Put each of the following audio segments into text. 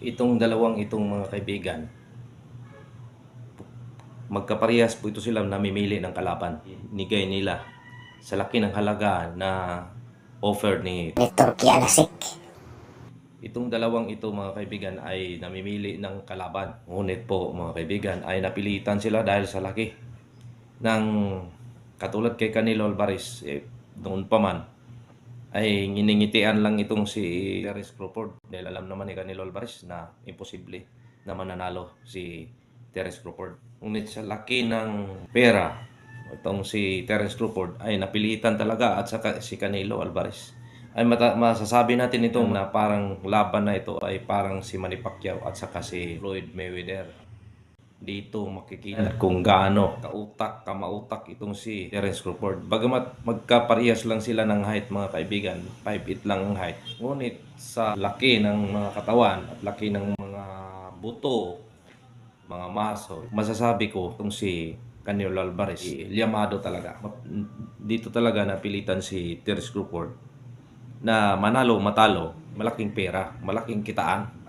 itong dalawang itong mga kaibigan, magkaparehas po ito sila namimili ng kalaban. Nigay nila sa laki ng halaga na offer ni ni Turkey Alasik. Itong dalawang ito mga kaibigan ay namimili ng kalaban. Ngunit po mga kaibigan ay napilitan sila dahil sa laki ng katulad kay Canelo Alvarez eh, noon pa man ay nginingitian lang itong si Terence Crawford dahil alam naman ni Canelo Alvarez na imposible na mananalo si Terence Crawford. Ngunit sa laki ng pera itong si Terence Crawford ay napilitan talaga at saka si Canelo Alvarez ay masasabi natin ito na parang laban na ito ay parang si Manny Pacquiao at saka si Floyd Mayweather. Dito makikita kung gaano kautak, kamautak itong si Terence Crawford. Bagamat magkaparehas lang sila ng height mga kaibigan, 5'8 lang ang height. Ngunit sa laki ng mga katawan at laki ng mga buto, mga muscle, masasabi ko itong si Canelo Alvarez, liamado talaga. Dito talaga napilitan si Terence Crawford na manalo matalo, malaking pera, malaking kitaan.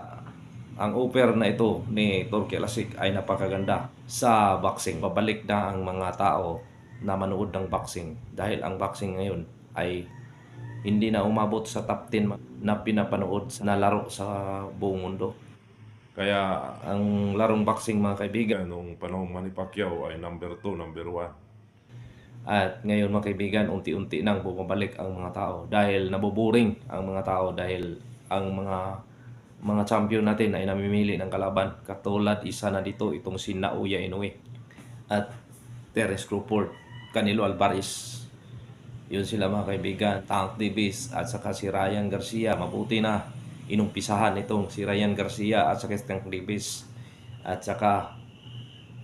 Ang offer na ito ni Turkey Alasik ay napakaganda sa boxing. Pabalik na ang mga tao na manood ng boxing dahil ang boxing ngayon ay hindi na umabot sa top 10 na pinapanood na laro sa buong mundo. Kaya Ang larong boxing mga kaibigan nung panahong Manny Pacquiao ay number 2, number 1. At ngayon mga kaibigan, unti-unti nang bumabalik ang mga tao dahil nabuburing ang mga tao dahil ang mga mga champion natin ay namimili ng kalaban. Katulad isa na dito itong si Naoya Inoue at Terence Crawford, Canelo Alvarez. Yun sila mga kaibigan, Tank Davis at saka si Ryan Garcia. Mabuti na inumpisahan itong si Ryan Garcia at saka si Tank Davis at saka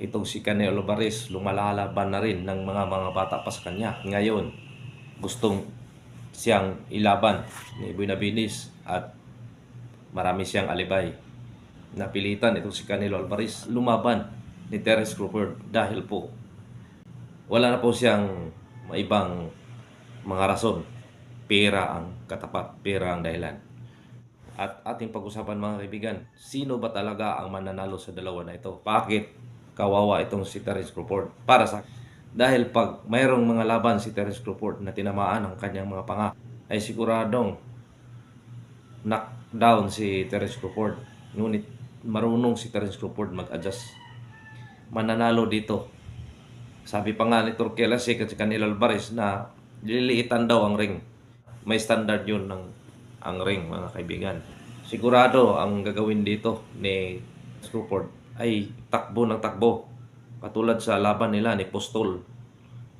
itong si Canelo Alvarez lumalalaban na rin ng mga mga bata pa sa kanya. Ngayon, gustong siyang ilaban ni Buenabilis at marami siyang alibay. Napilitan itong si Canelo Alvarez lumaban ni Terence Crawford dahil po wala na po siyang maibang mga rason. Pera ang katapat, pera ang dahilan. At ating pag-usapan mga kaibigan, sino ba talaga ang mananalo sa dalawa na ito? Bakit kawawa itong si Terence Crawford? Para sa dahil pag mayroong mga laban si Terence Crawford na tinamaan ang kanyang mga panga, ay siguradong knockdown si Terence Crawford. Ngunit marunong si Terence Crawford mag-adjust. Mananalo dito. Sabi pa nga ni Turkey Alasik at si Canelo Alvarez na liliitan daw ang ring. May standard yun ng ang ring mga kaibigan. Sigurado ang gagawin dito ni Crawford ay takbo ng takbo. Katulad sa laban nila ni Postol.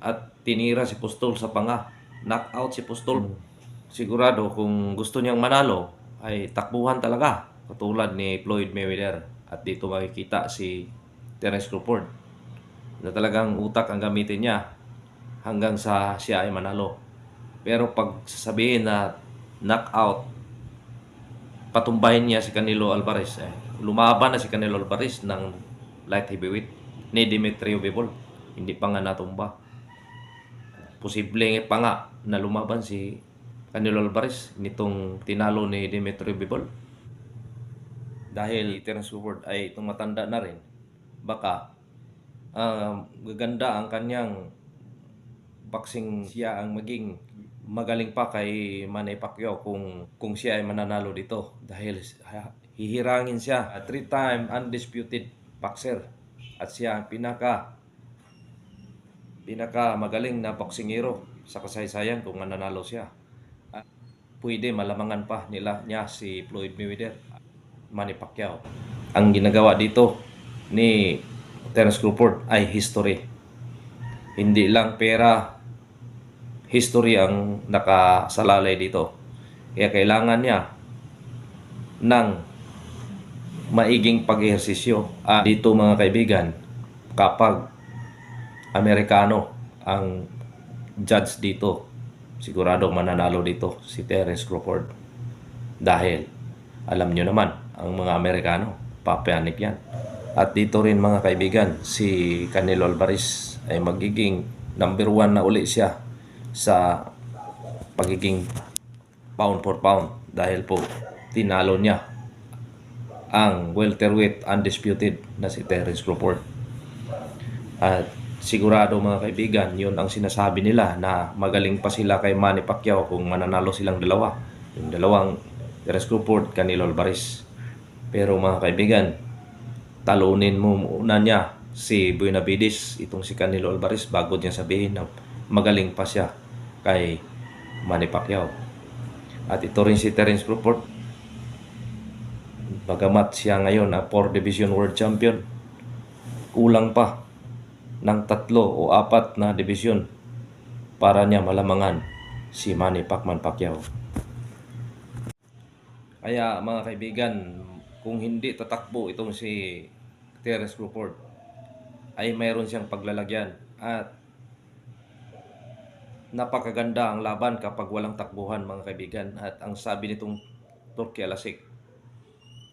At tinira si Postol sa panga. Knockout si Postol. Sigurado kung gusto niyang manalo ay takbuhan talaga. Katulad ni Floyd Mayweather. At dito makikita si Terence Crawford na talagang utak ang gamitin niya hanggang sa siya ay manalo. Pero pag sasabihin na knockout, patumbahin niya si Canelo Alvarez. Eh, lumaban na si Canelo Alvarez ng light heavyweight ni Demetrio Bivol. Hindi pa nga natumba. Posible pa nga na lumaban si Canelo Alvarez nitong tinalo ni Demetrio Bivol. Dahil Terence Crawford ay itong matanda na rin, baka ah, gaganda ang kanyang boxing. Siya ang maging magaling pa kay Manny Pacquiao kung kung siya ay mananalo dito. Dahil hihirangin siya. A three-time undisputed boxer. At siya ang pinaka pinaka magaling na boksingero. Sa kasaysayan kung mananalo siya. Pwede malamangan pa nila niya si Floyd Mayweather, Manny Pacquiao. Ang ginagawa dito ni Terence Crawford ay history. Hindi lang pera, history ang nakasalalay dito. Kaya kailangan niya ng maiging pag-ehersisyo. Ah, dito mga kaibigan, kapag Amerikano ang judge dito, sigurado mananalo dito si Terence Crawford. Dahil alam nyo naman, ang mga Amerikano, papayanip yan. At dito rin mga kaibigan, si Canelo Alvarez ay magiging number one na uli siya sa pagiging pound for pound dahil po tinalo niya ang welterweight undisputed na si Terence Crawford. At sigurado mga kaibigan, yun ang sinasabi nila na magaling pa sila kay Manny Pacquiao kung mananalo silang dalawa. Yung dalawang Terence Crawford, Canelo Alvarez. Pero mga kaibigan, talunin mo muna niya si Buenavides, itong si Canelo Alvarez, bago niya sabihin na magaling pa siya kay Manny Pacquiao. At ito rin si Terence Crawford, bagamat siya ngayon na 4 Division World Champion, kulang pa ng tatlo o apat na division para niya malamangan si Manny Pacman Pacquiao. Kaya mga kaibigan, kung hindi tatakbo itong si Terence Crawford, ay mayroon siyang paglalagyan at napakaganda ang laban kapag walang takbuhan mga kaibigan at ang sabi nitong Turkey Alasik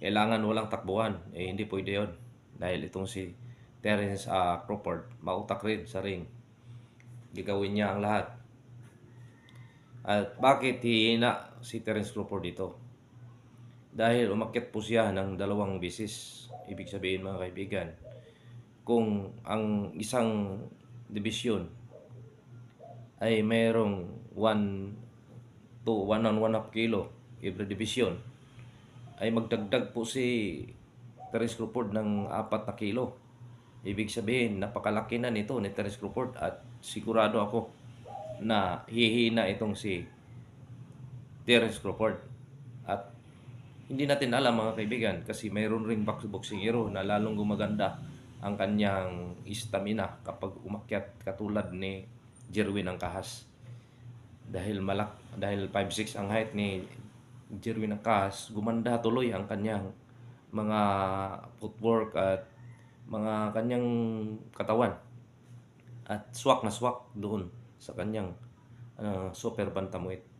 kailangan walang takbuhan eh hindi pwede yon dahil itong si Terence ah, Crawford mautak rin sa ring. Gagawin niya ang lahat. At bakit hihina si Terence Crawford dito? Dahil umakyat po siya ng dalawang bisis. Ibig sabihin mga kaibigan kung ang isang division ay mayroong 1 to 1 on 1 half kilo every division ay magdagdag po si Terence Crawford ng 4 na kilo. Ibig sabihin, napakalaki na nito ni Terence Crawford at sigurado ako na hihina itong si Terence Crawford. At hindi natin alam mga kaibigan kasi mayroon ring box- boxing hero na lalong gumaganda ang kanyang stamina kapag umakyat katulad ni Jerwin ang kahas. Dahil malak dahil 5'6 ang height ni Jerwin ang kahas, gumanda tuloy ang kanyang mga footwork at mga kanyang katawan. At swak na swak doon sa kanyang ah, super bantamweight.